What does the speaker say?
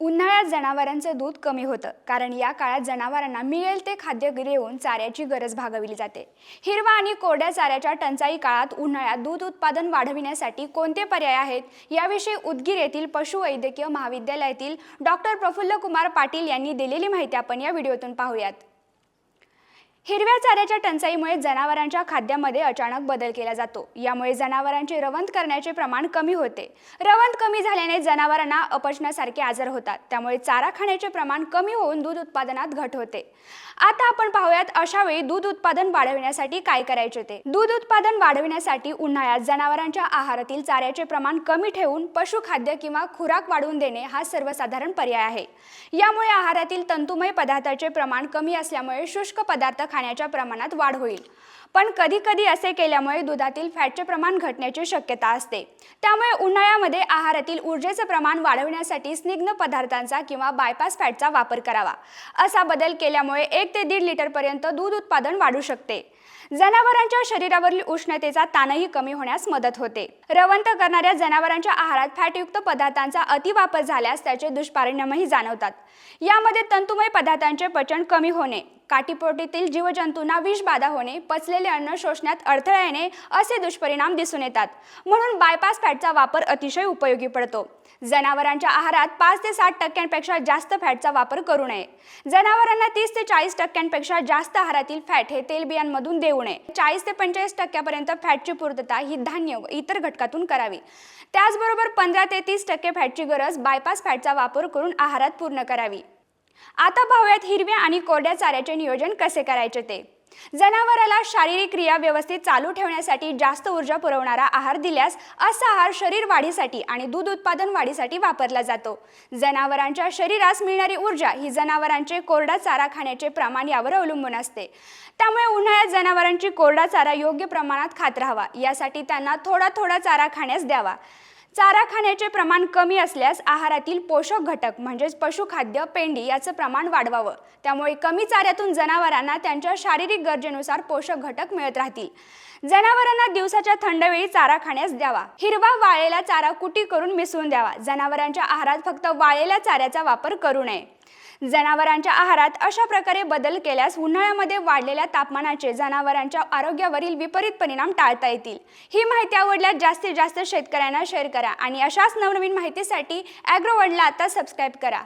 उन्हाळ्यात जनावरांचं दूध कमी होतं. कारण या काळात जनावरांना मिळेल ते खाद्य गिरवून चाऱ्याची गरज भागविली जाते. हिरवा आणि कोरड्या चाऱ्याच्या टंचाई काळात उन्हाळ्यात दूध उत्पादन वाढविण्यासाठी कोणते पर्याय आहेत? याविषयी उदगीर येथील पशुवैद्यकीय महाविद्यालयातील डॉक्टर प्रफुल्ल कुमार पाटील यांनी दिलेली माहिती आपण या व्हिडिओतून पाहूयात. हिरव्या चाऱ्याच्या टंचाईमुळे जनावरांच्या खाद्यामध्ये अचानक बदल केला जातो. यामुळे जनावरांचे रवंत करण्याचे प्रमाण कमी होते. रवंत कमी झाल्याने जनावरांना अपचनासारखे आजार होतात. त्यामुळे चारा खाण्याचे प्रमाण कमी होऊन दूध उत्पादनात घट होते. आता आपण पाहूयात अशा वेळी दूध उत्पादन वाढविण्यासाठी काय करायचे ते. दूध उत्पादन वाढविण्यासाठी उन्हाळ्यात जनावरांच्या आहारातील चाऱ्याचे प्रमाण कमी ठेवून पशुखाद्य किंवा खुराक वाढवून देणे हा सर्वसाधारण पर्याय आहे. यामुळे आहारातील तंतुमय पदार्थाचे प्रमाण कमी असल्यामुळे शुष्क पदार्थ खाण्याच्या प्रमाणात वाढ होईल. पण कधी कधी असे केल्यामुळे दुधातील फॅटचे प्रमाण घटण्याची शक्यता असते. त्यामुळे उन्हाळ्यामध्ये आहारातील ऊर्जेचे प्रमाण वाढवण्यासाठी स्निग्ध पदार्थांचा किंवा बायपास फॅटचा वापर करावा. असा बदल केल्यामुळे एक ते दीड लिटरपर्यंत दूध उत्पादन वाढू शकते. जनावरांच्या शरीरावरील उष्णतेचा ताणही कमी होण्यास मदत होते. रवंत करणाऱ्या जनावरांच्या आहारात फॅटयुक्त पदार्थांचा अतिवापर झाल्यास त्याचे दुष्परिणामही जाणवतात. यामध्ये तंतुमय पदार्थांचे पचन कमी होणे काटीपोटीतील जीवजंतूंना विषबाधा होणे पचलेले अन्न शोषण्यात अडथळा येणे असे दुष्परिणाम दिसून येतात. म्हणून बायपास फॅटचा वापर अतिशय उपयोगी पडतो. जनावरांच्या आहारात पाच ते साठ टक्क्यांपेक्षा जास्त फॅटचा वापर करू नये. जनावरांना तीस ते चाळीस टक्क्यांपेक्षा जास्त आहारातील फॅट हे तेलबियांमधून देऊ नये. चाळीस ते पंचेचाळीस टक्क्यापर्यंत फॅटची पूर्तता ही धान्य व इतर घटकातून करावी. त्याचबरोबर पंधरा ते तीस टक्के फॅटची गरज बायपास फॅटचा वापर करून आहारात पूर्ण करावी. आता पाहूयात हिरव्या आणि कोरड्या चाऱ्याचे नियोजन कसे करायचे ते? जनावराला शारीरिक क्रिया व्यवस्थित चालू ठेवण्यासाठी जास्त ऊर्जा पुरवणारा आहार दिल्यास असा आहार शरीर वाढीसाठी आणि दूध उत्पादन वाढीसाठी वापरला जातो. जनावरांच्या शरीरास मिळणारी ऊर्जा ही जनावरांचे कोरडा चारा खाण्याचे प्रमाण यावर अवलंबून असते. त्यामुळे उन्हाळ्यात जनावरांची कोरडा चारा योग्य प्रमाणात खात राहावा. यासाठी त्यांना थोडा थोडा चारा खाण्यास द्यावा. चारा खाण्याचे प्रमाण कमी असल्यास आहारातील पोषक घटक म्हणजेच पशुखाद्य पेंडी याचं प्रमाण वाढवावं. त्यामुळे कमी चाऱ्यातून जनावरांना त्यांच्या शारीरिक गरजेनुसार पोषक घटक मिळत राहतील. जनावरांना दिवसाच्या थंडवेळी चारा खाण्यास द्यावा. हिरवा वाळलेला चारा कुटी करून मिसळून द्यावा. जनावरांच्या आहारात फक्त वाळलेल्या चाऱ्याचा वापर करू नये. जनावरांच्या आहारात अशा प्रकारे बदल केल्यास उन्हाळ्यामध्ये वाढलेल्या तापमानाचे जनावरांच्या आरोग्यावरील विपरीत परिणाम टाळता येतील. ही माहिती आवडल्यास जास्तीत जास्त शेतकऱ्यांना शेअर करा आणि अशाच नवनवीन माहितीसाठी ॲग्रोवर्ल्डला आता सबस्क्राईब करा.